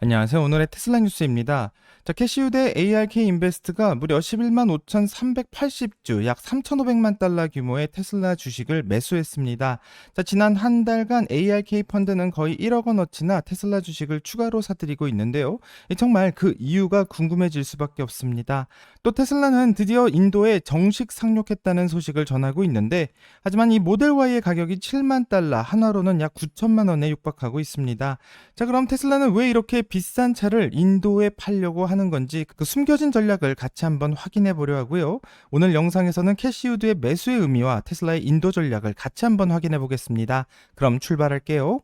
안녕하세요. 오늘의 테슬라 뉴스입니다. 자, 캐시우대 ARK 인베스트가 무려 11만 5,380주, 약 3,500만 달러 규모의 테슬라 주식을 매수했습니다. 자, 지난 한 달간 ARK 펀드는 거의 1억 원어치나 테슬라 주식을 추가로 사들이고 있는데요. 이 정말 그 이유가 궁금해질 수밖에 없습니다. 또 테슬라는 드디어 인도에 정식 상륙했다는 소식을 전하고 있는데, 하지만 이 모델 Y의 가격이 7만 달러, 한화로는 약 9천만 원에 육박하고 있습니다. 자, 그럼 테슬라는 왜 이렇게 비싼 차를 인도에 팔려고 하는 건지 그 숨겨진 전략을 같이 한번 확인해 보려 하고요. 오늘 영상에서는 캐시우드의 매수의 의미와 테슬라의 인도 전략을 같이 한번 확인해 보겠습니다. 그럼 출발할게요.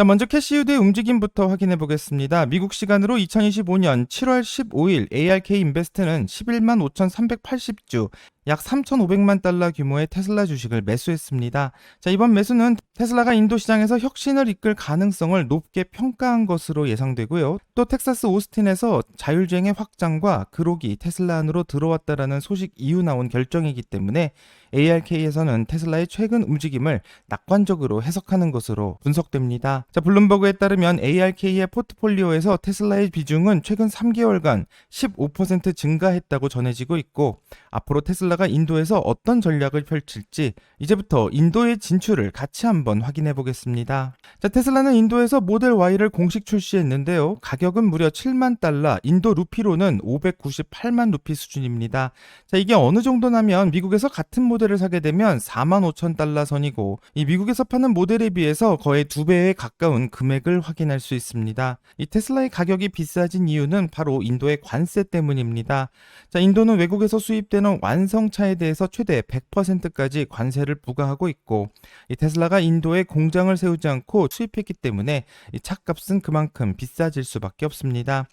자, 먼저 캐시우드의 움직임부터 확인해 보겠습니다. 미국 시간으로 2025년 7월 15일 ARK 인베스트는 11만 5,380주, 약 3,500만 달러 규모의 테슬라 주식을 매수했습니다. 자, 이번 매수는 테슬라가 인도 시장에서 혁신을 이끌 가능성을 높게 평가한 것으로 예상되고요. 또 텍사스 오스틴에서 자율주행의 확장과 그록이 테슬라 안으로 들어왔다라는 소식 이후 나온 결정이기 때문에 ARK에서는 테슬라의 최근 움직임을 낙관적으로 해석하는 것으로 분석됩니다. 자, 블룸버그에 따르면 ARK의 포트폴리오에서 테슬라의 비중은 최근 3개월간 15% 증가했다고 전해지고 있고 앞으로 테슬라 가 인도에서 어떤 전략을 펼칠지 이제부터 인도의 진출을 같이 한번 확인해 보겠습니다. 자, 테슬라는 인도에서 모델 Y를 공식 출시했는데요. 가격은 무려 7만 달러, 인도 루피로는 598만 루피 수준입니다. 자, 이게 어느 정도냐면 미국에서 같은 모델을 사게 되면 4만 5천 달러 선이고 이 미국에서 파는 모델에 비해서 거의 두 배에 가까운 금액을 확인할 수 있습니다. 이 테슬라의 가격이 비싸진 이유는 바로 인도의 관세 때문입니다. 자, 인도는 외국에서 수입되는 완성 차에 대해서 최대 100%까지 관세를 부과하고 있고 이 테슬라가 인도에 공장을 세우지 않고 수입했기 때문에 이 차값은 그만큼 비싸질 수밖에 없습니다.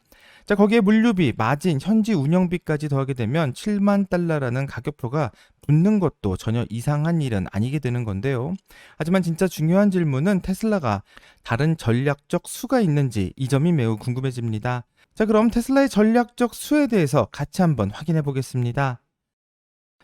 자, 거기에 물류비, 마진, 현지 운영비까지 더하게 되면 7만 달러라는 가격표가 붙는 것도 전혀 이상한 일은 아니게 되는 건데요. 하지만 진짜 중요한 질문은 테슬라가 다른 전략적 수가 있는지 이 점이 매우 궁금해집니다. 자, 그럼 테슬라의 전략적 수에 대해서 같이 한번 확인해 보겠습니다.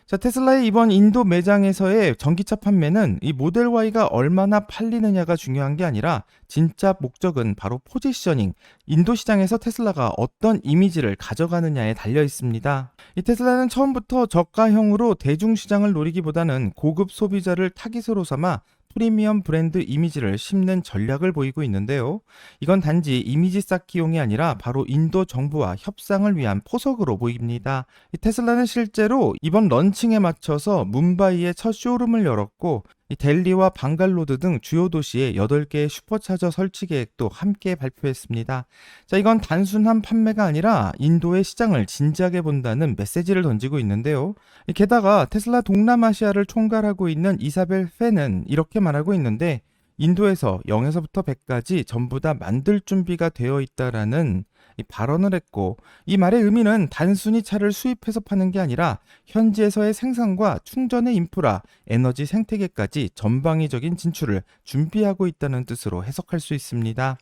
자, 테슬라의 이번 인도 매장에서의 전기차 판매는 이 모델 Y가 얼마나 팔리느냐가 중요한 게 아니라 진짜 목적은 바로 포지셔닝, 인도 시장에서 테슬라가 어떤 이미지를 가져가느냐에 달려 있습니다. 이 테슬라는 처음부터 저가형으로 대중시장을 노리기보다는 고급 소비자를 타깃으로 삼아 프리미엄 브랜드 이미지를 심는 전략을 보이고 있는데요. 이건 단지 이미지 쌓기용이 아니라 바로 인도 정부와 협상을 위한 포석으로 보입니다. 이 테슬라는 실제로 이번 런칭에 맞춰서 뭄바이에 첫 쇼룸을 열었고 이 델리와 방갈로드 등 주요 도시에 8개의 슈퍼차저 설치 계획도 함께 발표했습니다. 자, 이건 단순한 판매가 아니라 인도의 시장을 진지하게 본다는 메시지를 던지고 있는데요. 게다가 테슬라 동남아시아를 총괄하고 있는 이사벨 페는 이렇게 말하고 있는데 인도에서 0에서부터 100까지 전부 다 만들 준비가 되어 있다라는 이 발언을 했고 이 말의 의미는 단순히 차를 수입해서 파는 게 아니라 현지에서의 생산과 충전의 인프라, 에너지 생태계까지 전방위적인 진출을 준비하고 있다는 뜻으로 해석할 수 있습니다.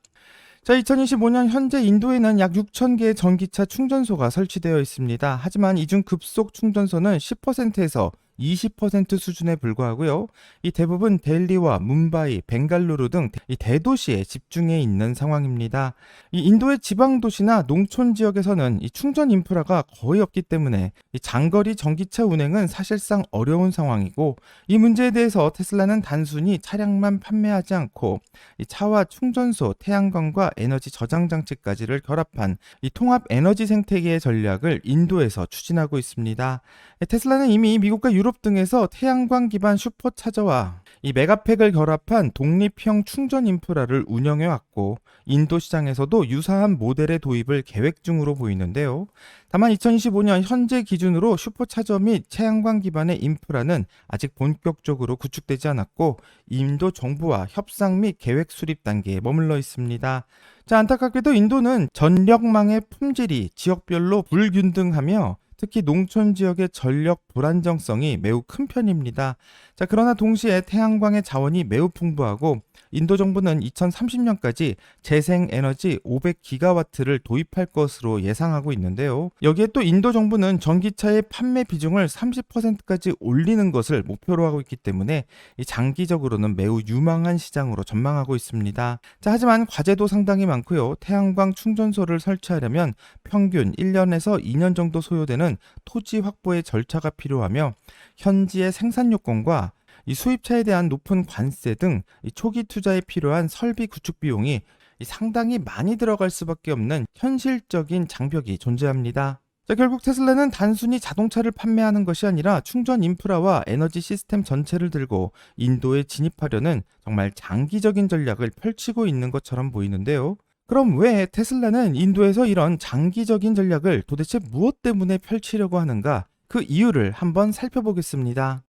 자, 2025년 현재 인도에는 약 6,000개의 전기차 충전소가 설치되어 있습니다. 하지만 이 중 급속 충전소는 10%에서 20% 수준에 불과하고요. 이 대부분 델리와 뭄바이, 벵갈루루 등 이 대도시에 집중해 있는 상황입니다. 이 인도의 지방 도시나 농촌 지역에서는 이 충전 인프라가 거의 없기 때문에 이 장거리 전기차 운행은 사실상 어려운 상황이고 이 문제에 대해서 테슬라는 단순히 차량만 판매하지 않고 이 차와 충전소, 태양광과 에너지 저장 장치까지를 결합한 이 통합 에너지 생태계의 전략을 인도에서 추진하고 있습니다. 테슬라는 이미 미국과 유럽 등에서 태양광 기반 슈퍼차저와 이 메가팩을 결합한 독립형 충전 인프라를 운영해 왔고 인도 시장에서도 유사한 모델의 도입을 계획 중으로 보이는데요. 다만 2025년 현재 기준으로 슈퍼차저 및 태양광 기반의 인프라는 아직 본격적으로 구축되지 않았고 인도 정부와 협상 및 계획 수립 단계에 머물러 있습니다. 자, 안타깝게도 인도는 전력망의 품질이 지역별로 불균등하며 특히 농촌 지역의 전력 불안정성이 매우 큰 편입니다. 자, 그러나 동시에 태양광의 자원이 매우 풍부하고 인도 정부는 2030년까지 재생 에너지 500기가와트를 도입할 것으로 예상하고 있는데요. 여기에 또 인도 정부는 전기차의 판매 비중을 30%까지 올리는 것을 목표로 하고 있기 때문에 이 장기적으로는 매우 유망한 시장으로 전망하고 있습니다. 자, 하지만 과제도 상당히 많고요. 태양광 충전소를 설치하려면 평균 1년에서 2년 정도 소요되는 토지 확보의 절차가 필요하며 현지의 생산 요건과 이 수입차에 대한 높은 관세 등이 초기 투자에 필요한 설비 구축 비용이 이 상당히 많이 들어갈 수밖에 없는 현실적인 장벽이 존재합니다. 자, 결국 테슬라는 단순히 자동차를 판매하는 것이 아니라 충전 인프라와 에너지 시스템 전체를 들고 인도에 진입하려는 정말 장기적인 전략을 펼치고 있는 것처럼 보이는데요. 그럼 왜 테슬라는 인도에서 이런 장기적인 전략을 도대체 무엇 때문에 펼치려고 하는가? 그 이유를 한번 살펴보겠습니다.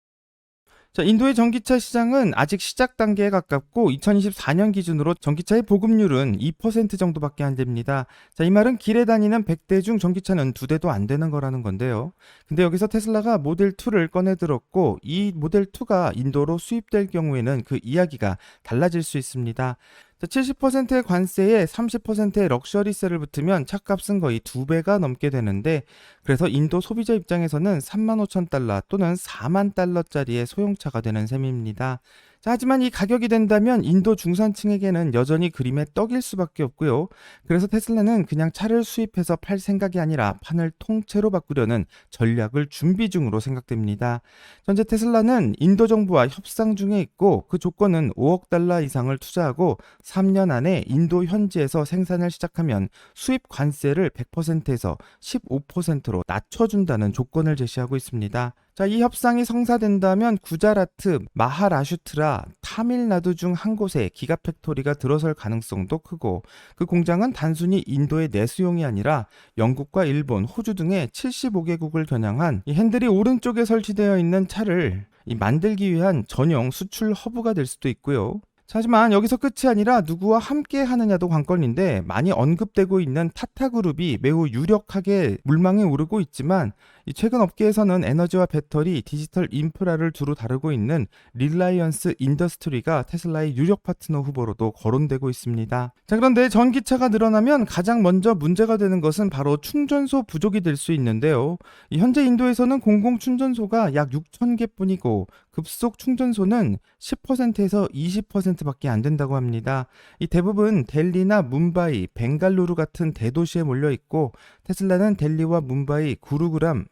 자, 인도의 전기차 시장은 아직 시작 단계에 가깝고 2024년 기준으로 전기차의 보급률은 2% 정도밖에 안 됩니다. 자, 이 말은 길에 다니는 100대 중 전기차는 두 대도 안 되는 거라는 건데요. 근데 여기서 테슬라가 모델 2를 꺼내 들었고 이 모델 2가 인도로 수입될 경우에는 그 이야기가 달라질 수 있습니다. 자, 70%의 관세에 30%의 럭셔리세를 붙으면 차값은 거의 두 배가 넘게 되는데 그래서 인도 소비자 입장에서는 3만 5천 달러 또는 4만 달러짜리의 소형차가 되는 셈입니다. 자, 하지만 이 가격이 된다면 인도 중산층에게는 여전히 그림의 떡일 수밖에 없고요. 그래서 테슬라는 그냥 차를 수입해서 팔 생각이 아니라 판을 통째로 바꾸려는 전략을 준비 중으로 생각됩니다. 현재 테슬라는 인도 정부와 협상 중에 있고 그 조건은 5억 달러 이상을 투자하고 3년 안에 인도 현지에서 생산을 시작하면 수입 관세를 100%에서 15%로 낮춰준다는 조건을 제시하고 있습니다. 자, 이 협상이 성사된다면 구자라트, 마하라슈트라, 타밀나두 중 한 곳에 기가 팩토리가 들어설 가능성도 크고 그 공장은 단순히 인도의 내수용이 아니라 영국과 일본, 호주 등의 75개국을 겨냥한 이 핸들이 오른쪽에 설치되어 있는 차를 이 만들기 위한 전용 수출 허브가 될 수도 있고요. 자, 하지만 여기서 끝이 아니라 누구와 함께 하느냐도 관건인데 많이 언급되고 있는 타타 그룹이 매우 유력하게 물망에 오르고 있지만 이 최근 업계에서는 에너지와 배터리, 디지털 인프라를 두루 다루고 있는 릴라이언스 인더스트리가 테슬라의 유력 파트너 후보로도 거론되고 있습니다. 자, 그런데 전기차가 늘어나면 가장 먼저 문제가 되는 것은 바로 충전소 부족이 될 수 있는데요. 이 현재 인도에서는 공공 충전소가 약 6천 개뿐이고 급속 충전소는 10%에서 20%밖에 안 된다고 합니다. 이 대부분 델리나 뭄바이, 벵갈루루 같은 대도시에 몰려 있고 테슬라는 델리와 뭄바이, 구루그람,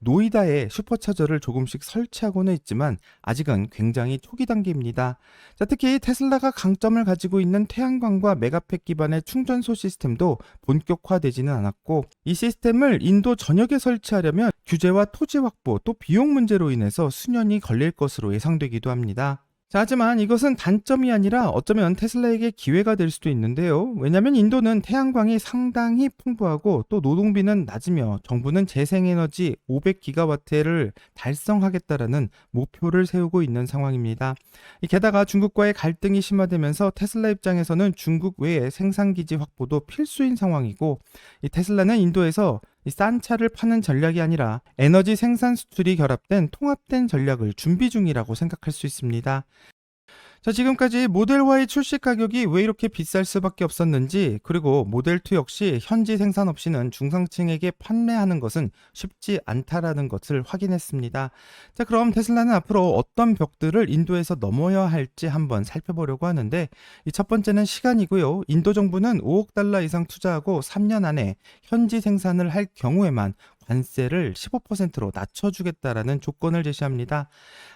노이다에 슈퍼차저를 조금씩 설치하고는 있지만 아직은 굉장히 초기 단계입니다. 자, 특히 테슬라가 강점을 가지고 있는 태양광과 메가팩 기반의 충전소 시스템도 본격화되지는 않았고 이 시스템을 인도 전역에 설치하려면 규제와 토지 확보 또 비용 문제로 인해서 수년이 걸릴 것으로 예상되기도 합니다. 자, 하지만 이것은 단점이 아니라 어쩌면 테슬라에게 기회가 될 수도 있는데요. 왜냐하면 인도는 태양광이 상당히 풍부하고 또 노동비는 낮으며 정부는 재생에너지 500기가와트를 달성하겠다라는 목표를 세우고 있는 상황입니다. 이 게다가 중국과의 갈등이 심화되면서 테슬라 입장에서는 중국 외에 생산기지 확보도 필수인 상황이고 이 테슬라는 인도에서 이 싼 차를 파는 전략이 아니라 에너지 생산 수출이 결합된 통합된 전략을 준비 중이라고 생각할 수 있습니다. 자, 지금까지 모델 Y 출시 가격이 왜 이렇게 비쌀 수밖에 없었는지, 그리고 모델 2 역시 현지 생산 없이는 중상층에게 판매하는 것은 쉽지 않다라는 것을 확인했습니다. 자, 그럼 테슬라는 앞으로 어떤 벽들을 인도에서 넘어야 할지 한번 살펴보려고 하는데, 이 첫 번째는 시간이고요. 인도 정부는 5억 달러 이상 투자하고 3년 안에 현지 생산을 할 경우에만 관세를 15%로 낮춰주겠다라는 조건을 제시합니다.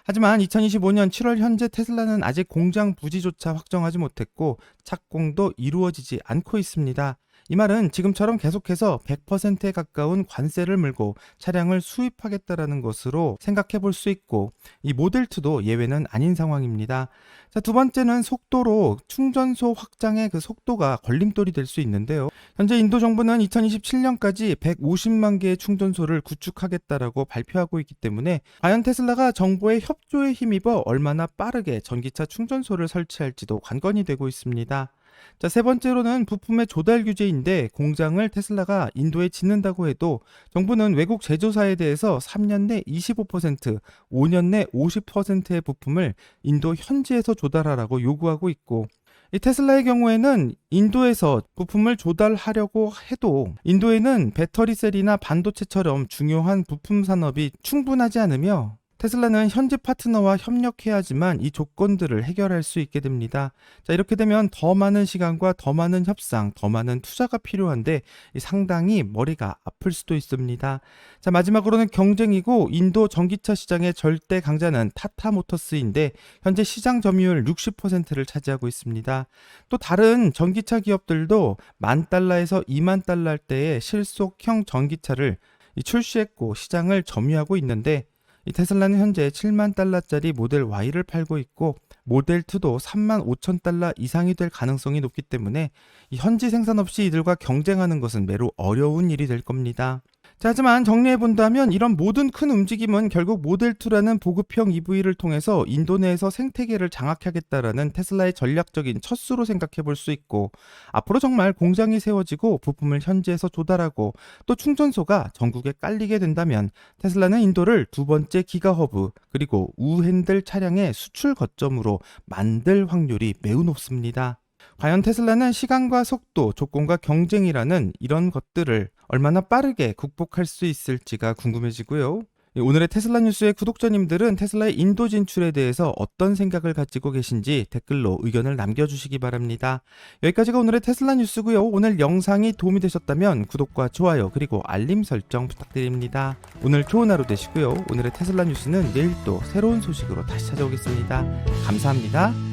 하지만 2025년 7월 현재 테슬라는 아직 공장 부지조차 확정하지 못했고 착공도 이루어지지 않고 있습니다. 이 말은 지금처럼 계속해서 100%에 가까운 관세를 물고 차량을 수입하겠다라는 것으로 생각해 볼 수 있고 이 모델 2도 예외는 아닌 상황입니다. 자, 두 번째는 속도로 충전소 확장의 그 속도가 걸림돌이 될 수 있는데요. 현재 인도 정부는 2027년까지 150만 개의 충전소를 구축하겠다라고 발표하고 있기 때문에 과연 테슬라가 정부의 협조에 힘입어 얼마나 빠르게 전기차 충전소를 설치할지도 관건이 되고 있습니다. 자, 세 번째로는 부품의 조달 규제인데 공장을 테슬라가 인도에 짓는다고 해도 정부는 외국 제조사에 대해서 3년 내 25%, 5년 내 50%의 부품을 인도 현지에서 조달하라고 요구하고 있고 이 테슬라의 경우에는 인도에서 부품을 조달하려고 해도 인도에는 배터리 셀이나 반도체처럼 중요한 부품 산업이 충분하지 않으며 테슬라는 현지 파트너와 협력해야 하지만 이 조건들을 해결할 수 있게 됩니다. 자, 이렇게 되면 더 많은 시간과 더 많은 협상, 더 많은 투자가 필요한데 이 상당히 머리가 아플 수도 있습니다. 자, 마지막으로는 경쟁이고 인도 전기차 시장의 절대 강자는 타타 모터스인데 현재 시장 점유율 60%를 차지하고 있습니다. 또 다른 전기차 기업들도 만 달러에서 2만 달러대의 실속형 전기차를 이 출시했고 시장을 점유하고 있는데 이 테슬라는 현재 7만 달러짜리 모델 Y를 팔고 있고 모델 2도 3만 5천 달러 이상이 될 가능성이 높기 때문에 이 현지 생산 없이 이들과 경쟁하는 것은 매우 어려운 일이 될 겁니다. 자, 하지만 정리해 본다면 이런 모든 큰 움직임은 결국 모델 2라는 보급형 EV를 통해서 인도 내에서 생태계를 장악하겠다라는 테슬라의 전략적인 첫 수로 생각해 볼 수 있고 앞으로 정말 공장이 세워지고 부품을 현지에서 조달하고 또 충전소가 전국에 깔리게 된다면 테슬라는 인도를 두 번째 기가허브 그리고 우핸들 차량의 수출 거점으로 만들 확률이 매우 높습니다. 과연 테슬라는 시간과 속도, 조건과 경쟁이라는 이런 것들을 얼마나 빠르게 극복할 수 있을지가 궁금해지고요. 예, 오늘의 테슬라 뉴스의 구독자님들은 테슬라의 인도 진출에 대해서 어떤 생각을 가지고 계신지 댓글로 의견을 남겨주시기 바랍니다. 여기까지가 오늘의 테슬라 뉴스고요. 오늘 영상이 도움이 되셨다면 구독과 좋아요 그리고 알림 설정 부탁드립니다. 오늘 좋은 하루 되시고요. 오늘의 테슬라 뉴스는 내일 또 새로운 소식으로 다시 찾아오겠습니다. 감사합니다.